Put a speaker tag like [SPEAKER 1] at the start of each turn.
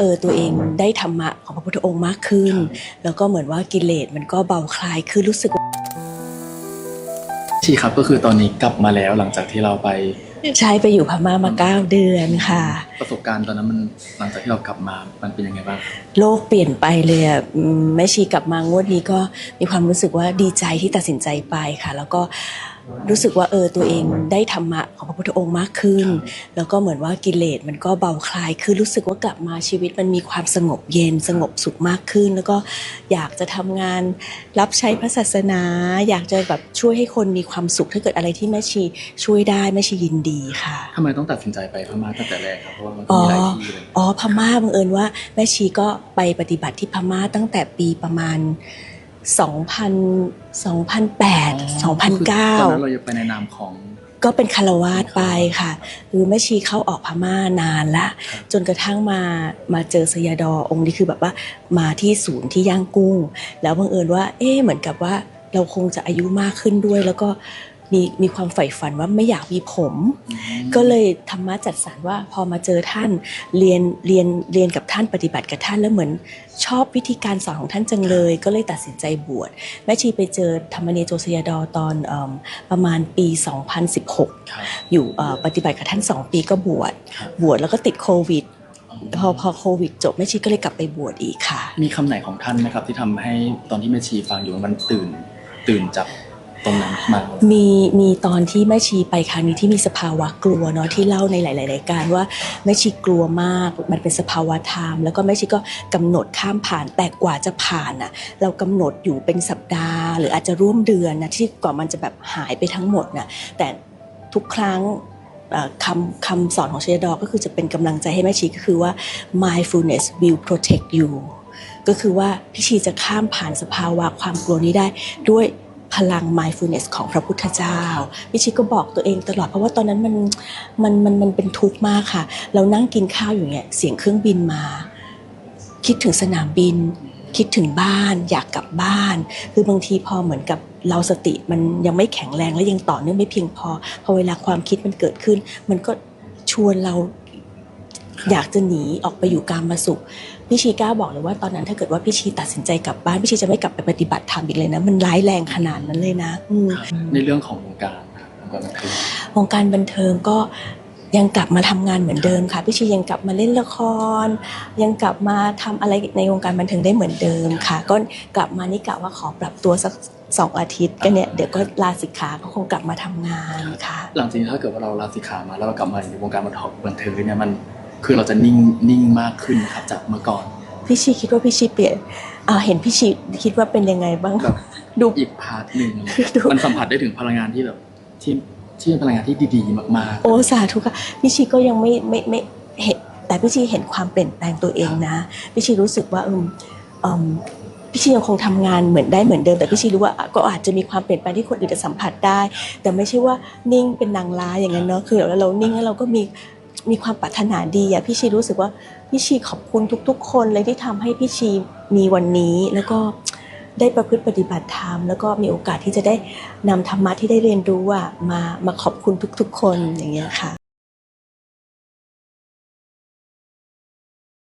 [SPEAKER 1] เออตัวเองได้ธรรมะของพระพุทธองค์มากขึ้น
[SPEAKER 2] ครับ
[SPEAKER 1] แล้วก็เหมือนว่ากิเลสมันก็เบาคลายคือรู้สึกว่า
[SPEAKER 2] ชีครับก็คือตอนนี้กลับมาแล้วหลังจากที่เราไป
[SPEAKER 1] ใช้ไปอยู่พม่ามาเก้าเดือนค่ะ
[SPEAKER 2] ประสบการณ์ตอนนั้นมันหลังจากที่เรากลับมามันเป็นยังไงบ้างครับ
[SPEAKER 1] โลกเปลี่ยนไปเลยอะอืมแม่ชีกลับมางวดนี้ก็มีความรู้สึกว่าดีใจที่ตัดสินใจไปค่ะ แล้วก็รู้สึกว่าเออตัวเองได้ธรรมะของพระพุทธองค์มากขึ้น แล้วก็เหมือนว่ากิเลสมันก็เบาคลายคือรู้สึกว่ากลับมาชีวิตมันมีความสงบเย็นสงบสุขมากขึ้น แล้วก็อยากจะทำงานรับใช้พระศาสนา อยากจะแบบช่วยให้คนมีความสุขถ้าเกิดอะไรที่แม่ชีช่วยได้แม่ชียินดีค่ะ
[SPEAKER 2] ทำไมต้องตัดสินใจไปพม่าตั้งแต่แรกครับเพราะว่ามันก็มีหลายที่เลย
[SPEAKER 1] อ๋อพม่าบังเอิญว่าแม่ชีก็ไปปฏิบัติที่พม่าตั้งแต่ปีประมาณ2000 2008
[SPEAKER 2] ตอนนั้น
[SPEAKER 1] 2009
[SPEAKER 2] เราจะไปในนามของ
[SPEAKER 1] ก็เป็นคารวาสไปค่ะคือแม่ชีเข้าออกพม่านานละ
[SPEAKER 2] ครับ
[SPEAKER 1] จนกระทั่งมามาเจอสยาดอองค์นี้คือแบบว่ามาที่ศูนย์ที่ย่างกุ้ง แล้วบังเอิญว่า เอ๊ะเหมือนกับว่าเราคงจะอายุมากขึ้นด้วย แล้วก็ มีมีความใฝ่ฝันว่าไม่อยากมีผม ก็เลยธรรมะจัดสรรว่าพอมาเจอท่านเรียนเรียนเรียนกับท่านปฏิบัติกับท่านแล้วเหมือนชอบวิธีการสอนของท่านจังเลย ก็เลยตัดสินใจบวชแม่ชีไปเจอธรรมเนโจสยาดอตอนเอมประมาณปี 2016
[SPEAKER 2] ครับ
[SPEAKER 1] อยู่เอ่อปฏิบัติกับท่าน 2 ปีก็บวช
[SPEAKER 2] ครับ
[SPEAKER 1] บวชแล้วก็ติดโควิดพอพอโควิดจบแม่ชีก็เลยกลับไปบวชอีกค่ะ
[SPEAKER 2] มีคำไหนของท่านไหมครับที่ทำให้ตอนที่แม่ชีฟังอยู่มันตื่นตื่นจาก ตรงนั้นมา
[SPEAKER 1] มีมีตอนที่แม่ชีไปครั้งนี้ที่มีสภาวะกลัวเนาะที่เล่าในหลายๆรายการว่าแม่ชีกลัวมากมันเป็นสภาวะธรรมแล้วก็แม่ชีก็กำหนดข้ามผ่านแต่กว่าจะผ่านอะเรากำหนดอยู่เป็นสัปดาห์ หรืออาจจะร่วมเดือนนะที่กว่ามันจะแบบหายไปทั้งหมดนะแต่ทุกครั้งคำคำสอนของเชยดอก็คือจะเป็นกำลังใจให้แม่ชีก็คือว่า mindfulness will protect you ก็คือว่าพี่ชีจะข้ามผ่านสภาวะความกลัวนี้ได้ด้วย พลัง mindfulness ของพระพุทธเจ้าพี่ชีก็บอกตัวเองตลอดเพราะว่าตอนนั้นมันมันมันมันเป็นทุกข์มากค่ะ เรานั่งกินข้าวอยู่เนี่ยเสียงเครื่องบินมา คิดถึงสนามบิน คิดถึงบ้าน อยากกลับบ้าน คือบางทีพอเหมือนกับเราสติมันยังไม่แข็งแรงและยังต่อเนื่องไม่เพียงพอพอเวลาความคิดมันเกิดขึ้น มันก็ชวนเรา อยากจะหนีออกไปอยู่กามมาสุขพี่ชีกล้าบอกเลยว่าตอนนั้นถ้าเกิดว่าพี่ชีตัดสินใจกลับบ้านพี่ชีจะไม่กลับไปปฏิบัติธรรมอีกเลยนะมันร้ายแรงขนาดนั้นเลยนะอืม
[SPEAKER 2] ในเรื่องของวงการนะครับวงการบันเทิง
[SPEAKER 1] วงการบันเทิงก็ยังกลับมาทำงานเหมือนเดิมค่ะพี่ชียังกลับมาเล่นละคร ยังกลับมาทำอะไรในวงการบันเทิงได้เหมือนเดิมค่ะ ก็กลับมานี่กะว่าขอปรับตัวสักสองอาทิตย์ก็เนี่ยเดี๋ยวก็ลาสิกขาก็คงกลับมาทำงานค่ะ
[SPEAKER 2] หลังจากนี้ถ้าเกิดว่าเราลาสิกขามาแล้วเรากลับมาในวงการบันเทิงบันเทิงเนี่ยมัน คือเราจะนิ่งนิ่งมากขึ้นนะครับจากเมื่อก่อน
[SPEAKER 1] พี่ชีคิดว่าพี่ชีเปลี่ยนอ่าเห็นพี่ชีคิดว่าเป็นยังไงบ้าง
[SPEAKER 2] แบบ
[SPEAKER 1] ดู
[SPEAKER 2] อีกพาร์ทหนึ่ง
[SPEAKER 1] ดู
[SPEAKER 2] มันสัมผัสได้ถึงพลังงานที่แบบที่ที่เป็นพลังงานที่ดีๆ มากๆ
[SPEAKER 1] โอ้สาธุค่ะพี่ชีก็ยังไม่ไม่ไม่เห็นแต่พี่ชีเห็นความเปลี่ยนแปลงตัวเองนะพี่ชีรู้สึกว่าอืมอืมพี่ชียังคงทำงานเหมือนได้เหมือนเดิมแต่พี่ชีรู้ว่าก็อาจจะมีความเปลี่ยนแปลงที่คนอื่นจะสัมผัสได้ แต่ไม่ใช่ว่านิ่งเป็นนางร้ายอย่างนั้นเนาะคือเราเรานิ่งแล้วเราก็มี มีความปรารถนาดีอะพี่ชีรู้สึกว่าพี่ชีขอบคุณทุก ๆ คนเลยที่ทำให้พี่ชีมีวันนี้แล้วก็ได้ประพฤติปฏิบัติธรรมแล้วก็มีโอกาสที่จะได้นำธรรมะที่ได้เรียนรู้อะมามาขอบคุณทุก ๆ คนอย่างเงี้ยค่ะ